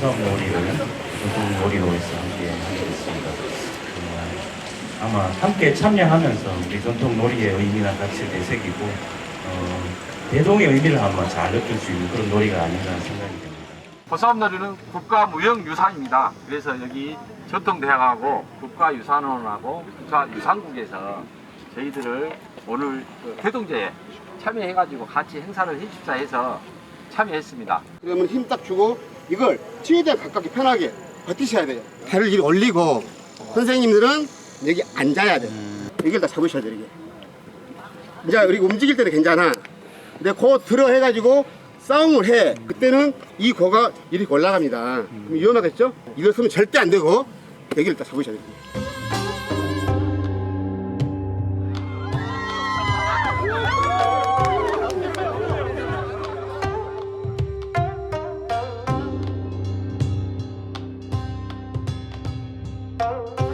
해성놀이를 전통 놀이로에서 함께 하겠습니다. 어, 아마 함께 참여하면서 우리 전통 놀이의 의미나 가치를 되새기고 어, 대동의 의미를 한번 잘 느낄 수 있는 그런 놀이가 아닌가 생각이 됩니다. 보쌈놀이는 국가무형유산입니다. 그래서 여기 전통대학하고 국가유산원하고 국가유산국에서 저희들을 오늘 그 대동제에 참여해가지고 같이 행사를 해줍사 해서 참여했습니다. 그러면 힘 딱 주고 이걸 최대한 가깝게 편하게 버티셔야 돼요. 배를 이렇게 올리고 선생님들은 여기 앉아야 돼요. 여기를 다 잡으셔야 돼요. 이게. 이제 우리 움직일 때는 괜찮아. 근데 고 들어 해가지고 싸움을 해. 그때는 이 고가 이렇게 올라갑니다. 그럼 위험하겠죠? 이걸 쓰면 절대 안 되고 여기를 다 잡으셔야 돼요. Oh.